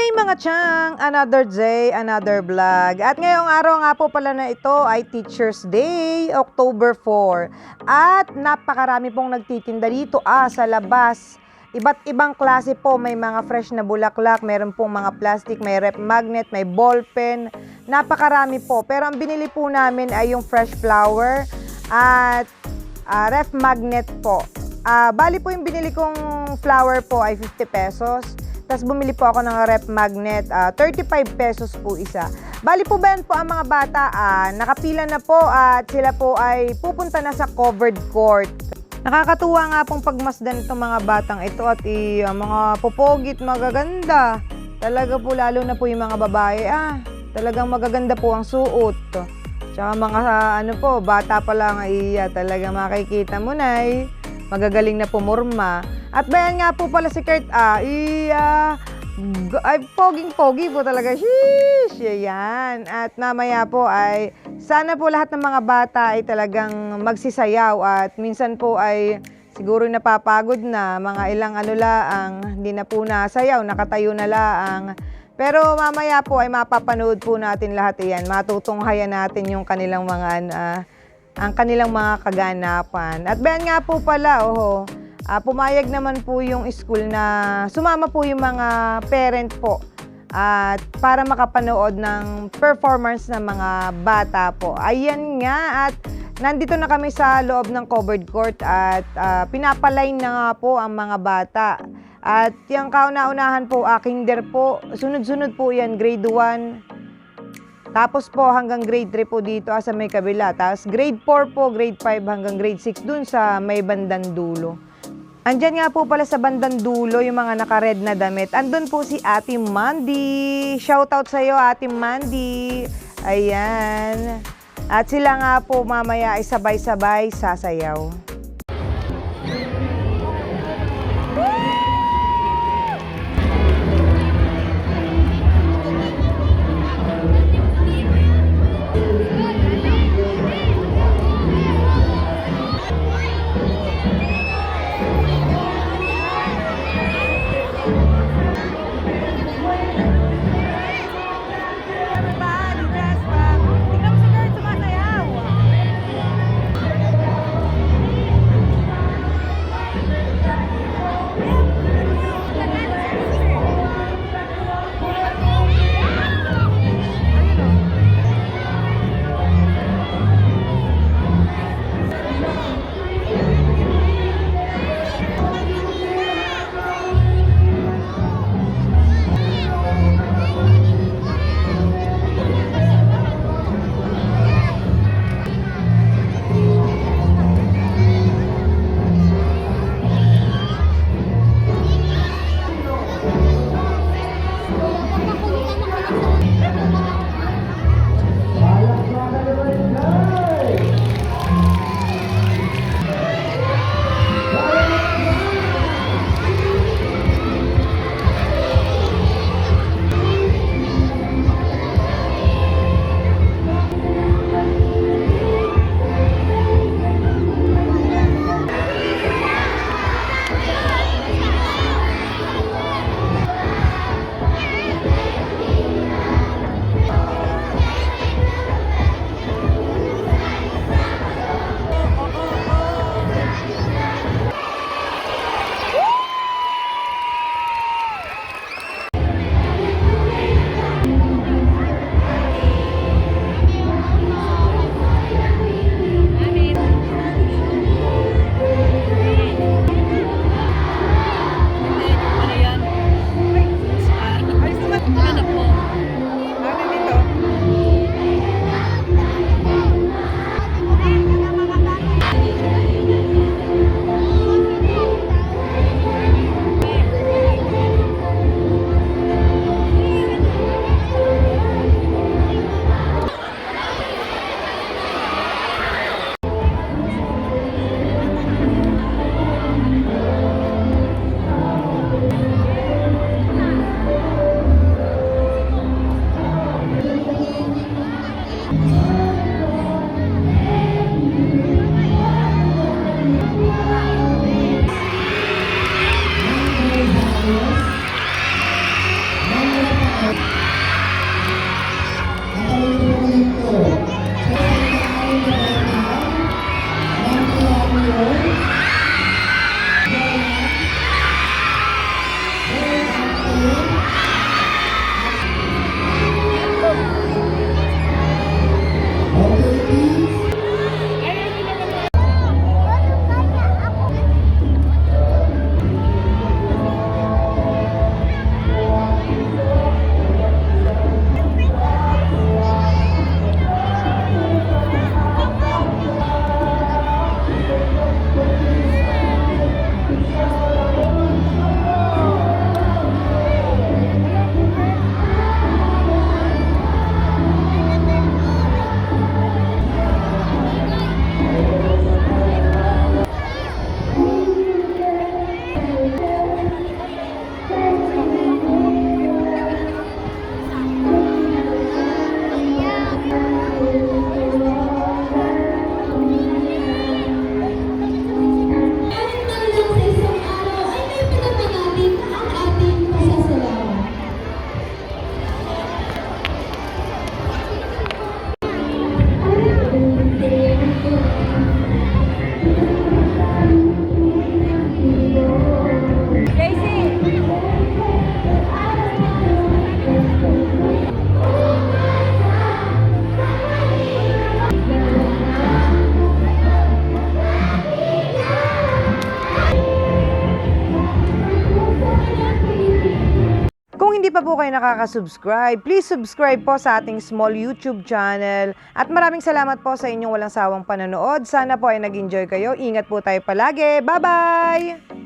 day mga chang! Another day, another vlog. At ngayong araw nga po pala na ito ay Teacher's Day, October 4. At napakarami pong nagtitinda dito ah, sa labas. Iba't ibang klase po, may mga fresh na bulaklak, meron pong mga plastic, may rep magnet, may ball pen. Napakarami po. Pero ang binili po namin ay yung fresh flower at ah, ref magnet po. Ah, bali po yung binili kong flower po ay 50 pesos. Tapos bumili po ako ng rep magnet, ah, 35 pesos po isa. Bali po ba po ang mga bata? Ah, nakapila na po at sila po ay pupunta na sa covered court. Nakakatuwa nga pong pagmasdan itong mga batang ito at i, ah, mga popogit, magaganda. Talaga po lalo na po yung mga babae. Ah, talagang magaganda po ang suot. Tsaka mga ano po, bata pa lang iya, talaga makikita mo na eh. Magagaling na pumurma. At bayan nga po pala si Kurt, ah, iya, g- ay poging-pogi po talaga. Sheesh, yan. At mamaya po ay, sana po lahat ng mga bata ay talagang magsisayaw at minsan po ay siguro napapagod na, mga ilang ano laang, hindi na po nasayaw, nakatayo na laang. Pero mamaya po ay mapapanood po natin lahat iyan. Matutunghayan natin yung kanilang mga ah, ang kanilang mga kaganapan. At bayan nga po pala, oho, ah, pumayag naman po yung school na sumama po yung mga parent po at para makapanood ng performance ng mga bata po. Ayan nga at nandito na kami sa loob ng covered court at ah, pinapalain na nga po ang mga bata. At yung kauna-unahan po, aking der po, sunod-sunod po yan, grade 1, tapos po hanggang grade 3 po dito ah, sa may kabila. Tapos grade 4 po, grade 5 hanggang grade 6 dun sa may bandang dulo. Andyan nga po pala sa bandang dulo yung mga naka-red na damit. Andun po si Ate Mandy. Shoutout sa iyo Ate Mandy. Ayan. At sila nga po mamaya ay sabay-sabay sasayaw. Po kayo nakaka-subscribe, please subscribe po sa ating small YouTube channel. At maraming salamat po sa inyong walang sawang panonood. Sana po ay nag-enjoy kayo. Ingat po tayo palagi. Bye-bye!